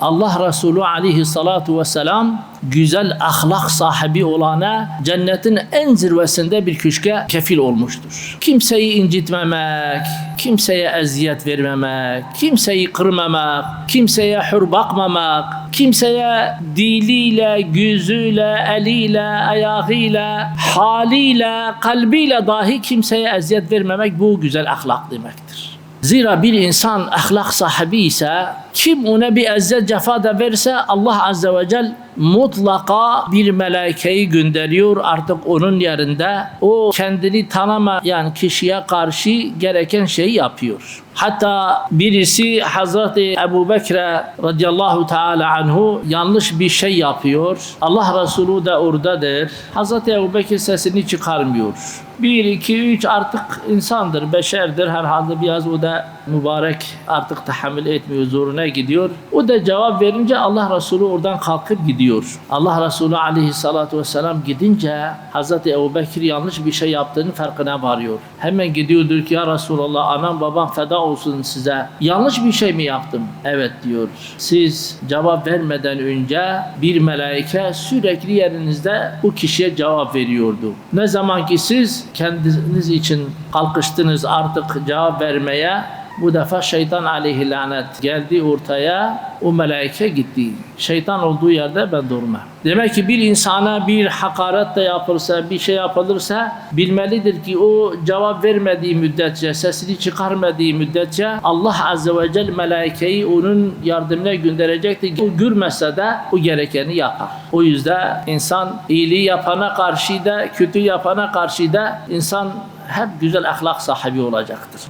Allah Resulü aleyhissalatu vesselam güzel ahlak sahibi olana cennetin en zirvesinde bir köşke kefil olmuştur. Kimseyi incitmemek, kimseye eziyet vermemek, kimseyi kırmamak, kimseye hür bakmamak, kimseye diliyle, gözüyle, eliyle, ayağıyla, haliyle, kalbiyle dahi kimseye eziyet vermemek bu güzel ahlak demektir. Zira bir insan ahlak sahibi ise kim ona bir eziyet cefa da verse Allah Azze ve Celle mutlaka bir melekeyi gönderiyor artık onun yerinde o kendini tanımayan kişiye karşı gereken şeyi yapıyor. Hatta birisi Hazreti Ebu Bekre radıyallahu teala anhu yanlış bir şey yapıyor. Allah Resulü de oradadır. Hazreti Ebu Bekir sesini çıkarmıyor. Bir, iki, üç artık insandır, beşerdir. Herhalde biraz o da mübarek artık tahammül etmiyor, zoruna gidiyor. O da cevap verince Allah Resulü oradan kalkıp gidiyor. Allah Resulü aleyhissalatu vesselam gidince Hazreti Ebu Bekir yanlış bir şey yaptığını farkına varıyor. Hemen gidiyordur ki ya Resulallah anam babam feda olsun size. Yanlış bir şey mi yaptım? Evet diyor. Siz cevap vermeden önce bir melaike sürekli yerinizde bu kişiye cevap veriyordu. Ne zaman ki siz kendiniz için kalkıştınız artık cevap vermeye bu defa şeytan aleyhi lanet geldi ortaya o melaike gitti. Şeytan olduğu yerde ben durmam. Demek ki bir insana bir hakaret de yapılsa, bir şey yapılırsa bilmelidir ki o cevap vermediği müddetçe, sesini çıkarmadığı müddetçe Allah Azze ve Celle melaikeyi onun yardımına gönderecektir. O görmese de o gerekeni yapar. O yüzden insan iyiliği yapana karşı da, kötü yapana karşı da insan hep güzel ahlak sahibi olacaktır.